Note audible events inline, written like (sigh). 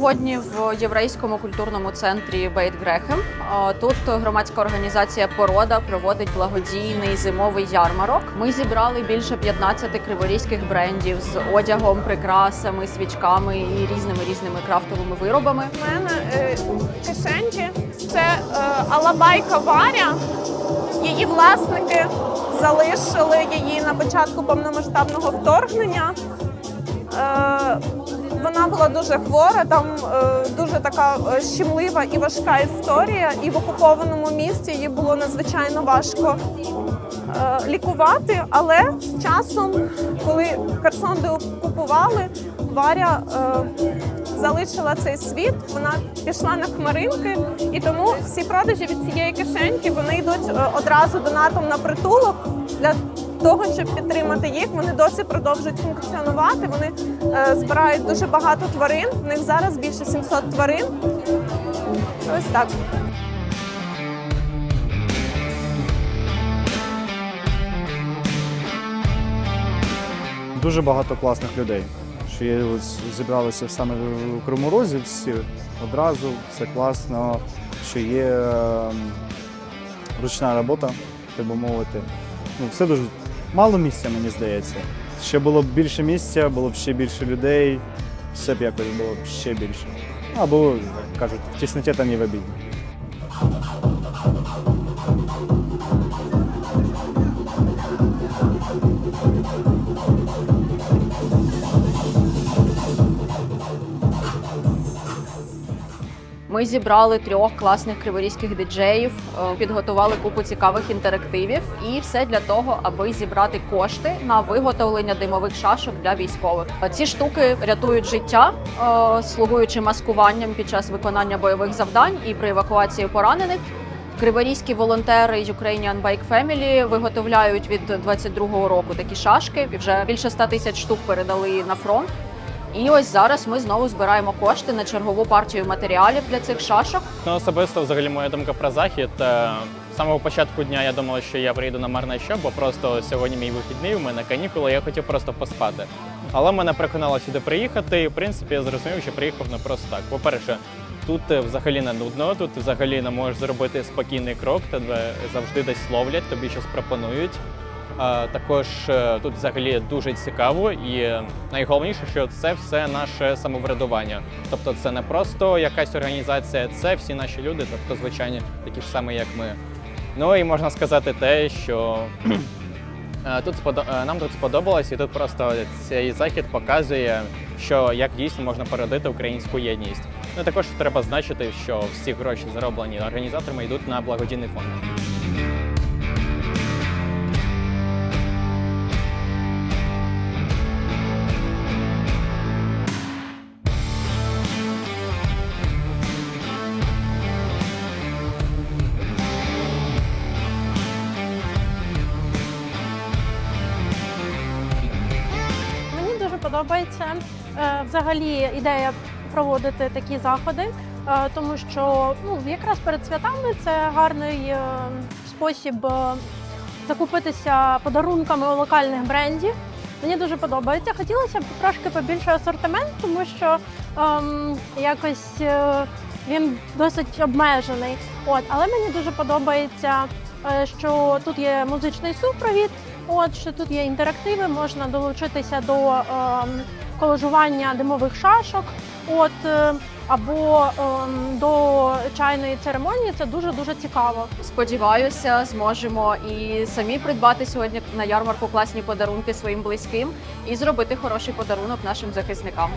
сьогодні в єврейському культурному центрі Бейт Грехем. Тут громадська організація Порода проводить благодійний зимовий ярмарок. Ми зібрали більше 15 криворізьких брендів з одягом, прикрасами, свічками і різними різними крафтовими виробами. У мене е, кишеньки це е, алабайка Варя. Її власники залишили її на початку повномасштабного вторгнення. Е, вона була дуже хвора, там е, дуже така е, щемлива і важка історія. І в окупованому місті їй було надзвичайно важко е, лікувати. Але з часом, коли Херсон деокупували, Варя е, залишила цей світ. Вона пішла на хмаринки, і тому всі продажі від цієї кишеньки вони йдуть е, одразу донатом на притулок для того, щоб підтримати їх. Вони досі продовжують функціонувати. Вони е, збирають дуже багато тварин. В них зараз більше 700 тварин. Ось так. Дуже багато класних людей. Що є, зібралися саме в Кривому Розі всі одразу, все класно, що є ем, ручна робота, так би мовити. Ну, все дуже мало місця, мені здається. Ще було б більше місця, було б ще більше людей, все б якось було б ще більше. Або, кажуть, в тісноті та не в обіді. Ми зібрали трьох класних криворізьких диджеїв, е, підготували купу цікавих інтерактивів, і все для того, аби зібрати кошти на виготовлення димових шашок для військових. Ці штуки рятують життя, е, слугуючи маскуванням під час виконання бойових завдань і при евакуації поранених. Криворізькі волонтери Ukrainian Bike Family виготовляють від 22-го року такі шашки. Вже більше 100 тисяч штук передали на фронт. І ось зараз ми знову збираємо кошти на чергову партію матеріалів для цих шашок. Ну, особисто, взагалі, моя думка про захід. е, самого початку дня я думав, що я приїду на марне що, бо просто сьогодні мій вихідний, у мене канікули, я хотів просто поспати. Але мене приконало сюди приїхати, і в принципі я зрозумів, що приїхав не просто так. По-перше, тут е, взагалі не нудно, тут взагалі не можеш зробити спокійний крок, тебе завжди десь ловлять, тобі щось пропонують. Також е, тут взагалі дуже цікаво, і найголовніше, що це все наше самоврядування. Тобто, це не просто якась організація, це всі наші люди, тобто звичайні, такі ж самі, як ми. Ну і можна сказати те, що (clears throat) е, тут е, нам тут сподобалось, і тут просто цей захід показує, що як дійсно можна породити українську єдність. Ну також треба значити, що всі гроші зароблені організаторами йдуть на благодійний фонд. Подобається е, взагалі ідея проводити такі заходи, е, тому що ну, якраз перед святами це гарний е, спосіб закупитися подарунками у локальних брендів. Мені дуже подобається. Хотілося б трошки побільше асортимент, тому що ем, якось е, він досить обмежений. От, але мені дуже подобається, е, що тут є музичний супровід. От що тут є інтерактиви, можна долучитися до ем, колажування димових шашок, от е, або ем, до чайної церемонії. Це дуже дуже цікаво. Сподіваюся, зможемо і самі придбати сьогодні на ярмарку класні подарунки своїм близьким і зробити хороший подарунок нашим захисникам.